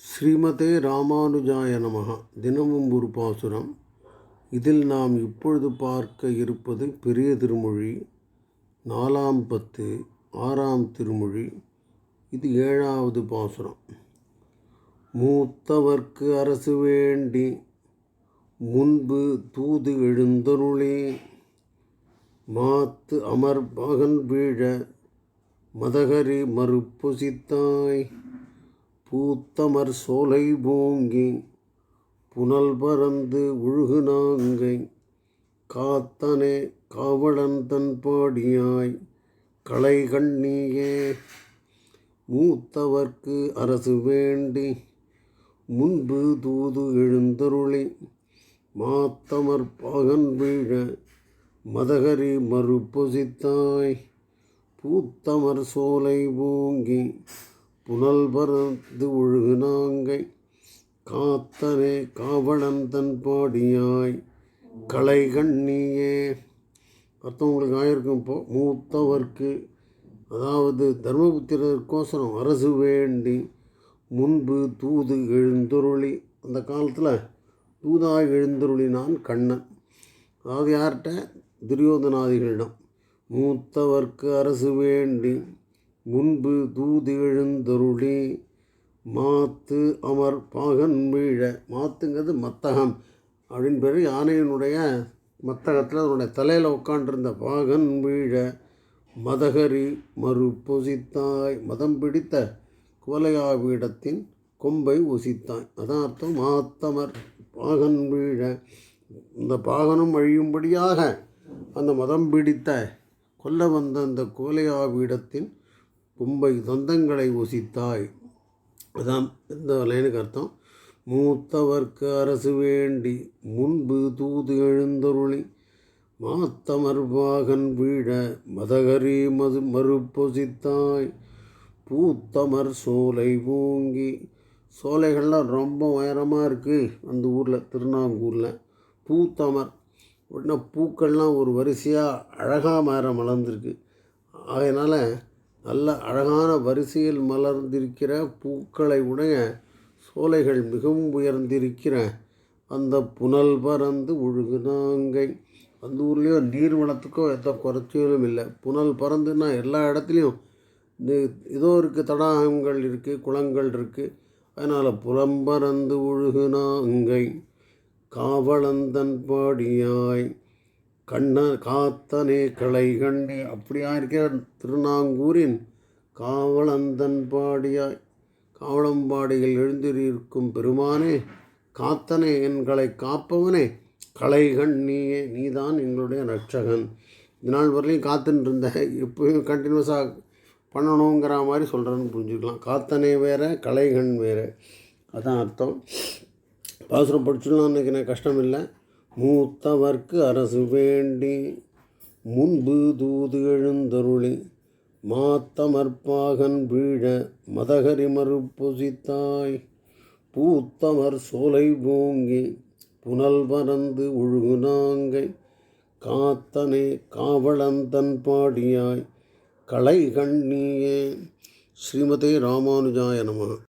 ஸ்ரீமதே ராமானுஜாய நமகா. தினமும் ஒரு பாசுரம். இதில் நாம் இப்பொழுது பார்க்க இருப்பது பெரிய திருமொழி நாலாம் பத்து ஆறாம் திருமொழி. இது ஏழாவது பாசுரம். மூத்தவர்க்கு அரசு வேண்டி முன்பு தூது எழுந்தருளே. மாத்து அமர் மகன் வீழ மதகரி மறுப்புசித்தாய். பூத்தமர் சோலை பூங்கி புனல் பறந்து உழுகுநாங்கை காத்தனே காவலன் தன் பாடியாய் களை கண்ணியே மூத்தவர்க்கு அரசு வேண்டி முன்பு தூது எழுந்தருளி மாத்தமர் பாகன் வீழ மதகரி மறுப்பொசித்தாய் பூத்தமர் சோலை பூங்கி புனல் பறந்து ஒழுகுநாங்கை காத்தனே காவலன் தன் பாடியாய். களை கண்ணியே அர்த்தம் உங்களுக்கு ஆயிருக்கும் இப்போ. மூத்தவர்க்கு அதாவது தர்மபுத்திரருக்கோசரம் அரசு வேண்டி முன்பு தூது எழுந்தொருளி. அந்த காலத்தில் தூதாய் எழுந்தருளினான் கண்ணன். அதாவது யார்கிட்ட? துரியோதனாதிகளிடம். மூத்தவர்க்கு அரசு வேண்டி முன்பு தூது எழுந்தருளி மாத்து அமர் பாகன் வீழ. மாத்துங்கிறது மத்தகம். அப்படின்னு பேர் யானையினுடைய மத்தகத்தில் அதனுடைய தலையில் உட்காண்டிருந்த பாகன் வீழ. மதகரி மறு பொசித்தாய் மதம் பிடித்த குவலையாவிடத்தின் கொம்பை ஒசித்தாய். அதான் அர்த்தம். மாத்தமர் பாகன் வீழ. இந்த பாகனும் அழியும்படியாக அந்த மதம் பிடித்த கொல்ல வந்த அந்த குவலையாவிடத்தின் கொம்பை சொந்தங்களை ஒசித்தாய் அதான் இந்த லைனுக்கு அர்த்தம். மூத்தவர்க்கு அரசு வேண்டி முன்பு தூது எழுந்தருளி மாத்தமர்வாகன் வீழ மதகரி மது மறுப்பொசித்தாய். பூத்தமர் சோலை பூங்கி சோலைகள்லாம் ரொம்ப உயரமாக இருக்குது அந்த ஊரில் திருநாங்கூரில். பூத்தமர் உடனே பூக்கள்லாம் ஒரு வரிசையாக அழகாக மாற மலர்ந்துருக்கு. அதனால் நல்ல அழகான வரிசையில் மலர்ந்திருக்கிற பூக்களை உடைய சோலைகள் மிகவும் உயர்ந்திருக்கிற அந்த புனல் பறந்து ஒழுகுனாங்கை அந்த ஊர்லேயும் நீர் வளத்துக்கோ எந்த குறைச்சலும் இல்லை. புனல் பறந்துன்னா எல்லா இடத்துலையும் ஏதோ இருக்குது தடாகங்கள் இருக்குது குளங்கள் இருக்குது அதனால் புலம்பறந்து ஒழுகுனாங்கை காவலந்தன் பாடியாய். கண்ண காத்தனே களை கண்டி அப்படியா இருக்கிற திருநாங்கூரின் காவலந்தன் பாடியாய். காவலம்பாடியில் எழுந்திருக்கும் பெருமானே காத்தனே என்களை காப்பவனே களை கண்ணியே நீதான் எங்களுடைய ரட்சகன் இதனால் வரலையும் காத்துன்னு இருந்த இப்போயும் கண்டினியூஸாக பண்ணணுங்கிற மாதிரி சொல்கிறேன்னு புரிஞ்சுக்கலாம். காத்தனே வேறு களைகண் வேறு. அதான் அர்த்தம். பாசுரம் படிச்சுடலாம் நினைக்கிறேன் கஷ்டம் இல்லை மூத்தவர்க்கு அரசு வேண்டி முன்பு தூது எழுந்தருளி மாத்தமற்பாகன் வீழ மதகரி மறுப்பொசித்தாய். பூத்தமர் சோலை பூங்கி புனல் பறந்து உழுகுநாங்கை காத்தனே காவலந்தன் பாடியாய். களை கண்ணியே ஸ்ரீமதே ராமானுஜாய நம.